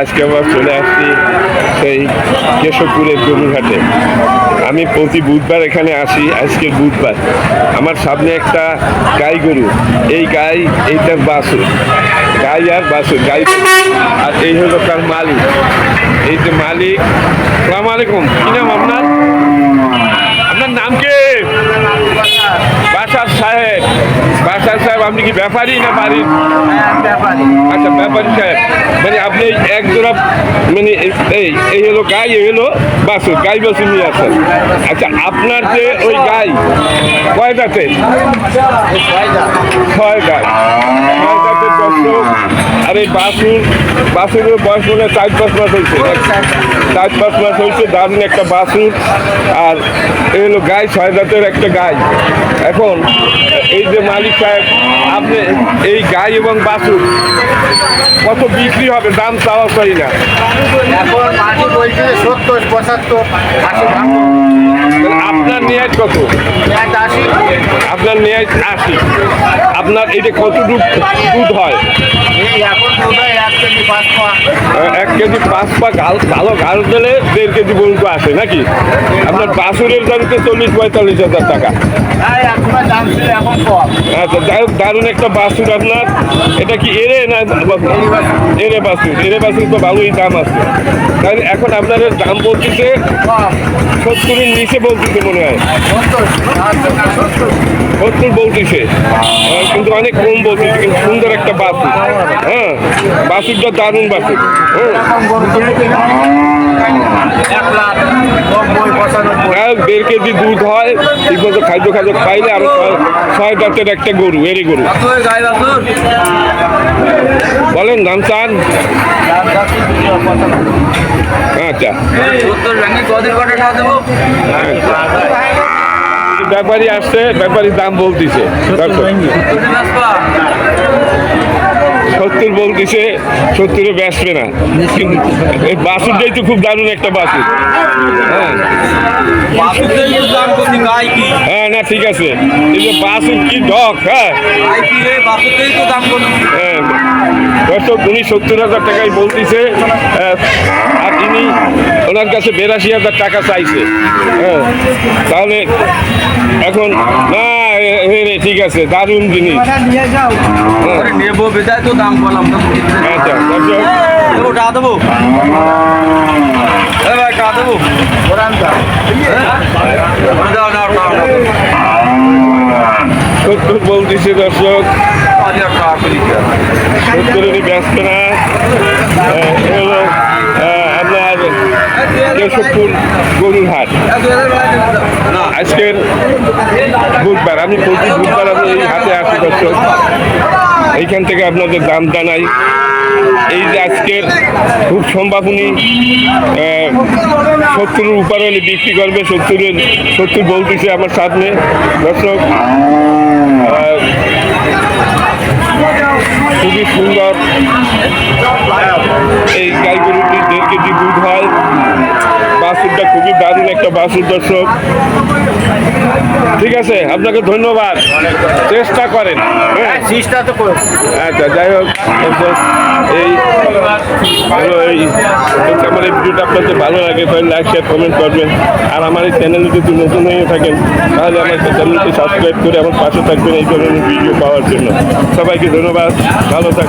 আজকে আবার চলে আসছি সেই কেশবপুরের গরুরহাটে। আমি প্রতি বুধবার এখানে আসি, আজকের বুধবার। আমার সামনে একটা গাই গরু। এই গাই এইটার বাসুর গাই আর বাসুর গাই আর এই হলো তার মালিক। এই যে মালিক, সালাম আলাইকুম। কি নাম আপনার আপনার নাম কে বাসার সাহেব বাসার সাহেব আপনি কি ব্যাপারী না বাড়ির? আচ্ছা ব্যাপারী সাহেব মানে আপনি এক জোড়া মানে এই- এই হলো গাই, এই হলো বাসু গাই বাসু নিয়ে আসেন আচ্ছা আপনার যে ওই গাই, কয় ছয় দাঁত। ছয় আর এই বাসুর বাসুরের বয়স মনে হয় চার পাঁচ মাস হয়েছে। চার পাঁচ মাস হয়েছে দারুণ একটা বাসুর। আর এই হলো গাই ছয় দাঁতের একটা গাই। এখন এই যে মালিক সাহেব আপনি এই গাই এবং বাসুর কত বিক্রি হবে? দাম চাওয়া চাই না। এখন বলছে সত্তর পঁচাত্তর আপনার নেয় কত? আপনার মেয়াদ আশি আপনার এটা কত দুধ দুধ হয় এক কেজি পাঁচ পা গাল ভালো গাল দিলে দেড় কেজি পর্যন্ত আসে নাকি? আপনার বাসুরের দাম তো চল্লিশ পঁয়তাল্লিশ হাজার টাকা। আচ্ছা যাই হোক দারুণ একটা বাসুর আপনার। এটা কি এরে না এরে বাসুর? এরে বাসুর তো ভালোই দাম আছে। তাহলে এখন আপনাদের দাম বলতেছে সত্তরের নিচে বলতেছে মনে হয়। সত্তর সত্তর। বলতেছে। কিন্তু অনেক কম বলতেছে কিন্তু সুন্দর একটা বাসুর। হ্যাঁ বাসুর হ্যাঁ লাখ নব্বই পঁচানব্বই আর দেড় কেজি দুধ হয় ঠিক মতো খাদ্য খাদ্য পাইলে আর ছয়- দাঁতের একটা গরু এরি গরু। বলেন দাম চান? আচ্ছা। ব্যাপারী আসছে ব্যাপারী দাম বলতেছে। সত্তর বলতেছে সত্তরে বেসবে না। কিন্তু এই বাসুরটাই তো খুব দারুণ একটা বাসুর। হ্যাঁ। হ্যাঁ না ঠিক আছে। যে বাসুর কি ডক হ্যাঁ। হ্যাঁ। দর্শক উনি সত্তর হাজার টাকায় বলতেছে আহ, আর ইনি ওনার কাছে বেরাশি হাজার টাকা চাইছে। হ্যাঁ। তাহলে এখন না রে, ঠিক আছে দারুণ জিনিস। হ্যাঁ, নেব বেজায় তো দাম বললাম আচ্ছা দর্শক দেবো দেবো ভাই টা দেবো ওরান দা দাও দাও দাও সত্তর বলতেছে দর্শক। সত্তরেরই ব্যস্ত না। আহ, এ হলো আহ, আপনার কেশবপুর গরুর হাট। আজকের বুধবার, আমি প্রতি বুধবার আমি এই হাটে আসি দর্শক। এইখান থেকে আপনাদের দাম জানাই। এই যে আজকের খুব সম্ভাবনী সত্তরের উপর বিক্রি করবে, সত্তরের, সত্তর বলতেছে আমার সামনে। দর্শক খুবই সুন্দর। বাছুরটা খুবই দারুণ একটা বাছুর দর্শক। ঠিক আছে আপনাকে ধন্যবাদ। চেষ্টা করেন হ্যাঁ? চেষ্টা তো আচ্ছা যাই হোক এই আমার এই ভিডিওটা আপনাদের ভালো লাগে তাহলে লাইক শেয়ার কমেন্ট করবেন। আর আমার এই চ্যানেলে যদি নতুন হয়ে থাকেন তাহলে আমার চ্যানেলটি সাবস্ক্রাইব করে আমার পাশে থাকবেন এই ধরনের ভিডিও পাওয়ার জন্য। সবাইকে ধন্যবাদ ভালো থাকবেন।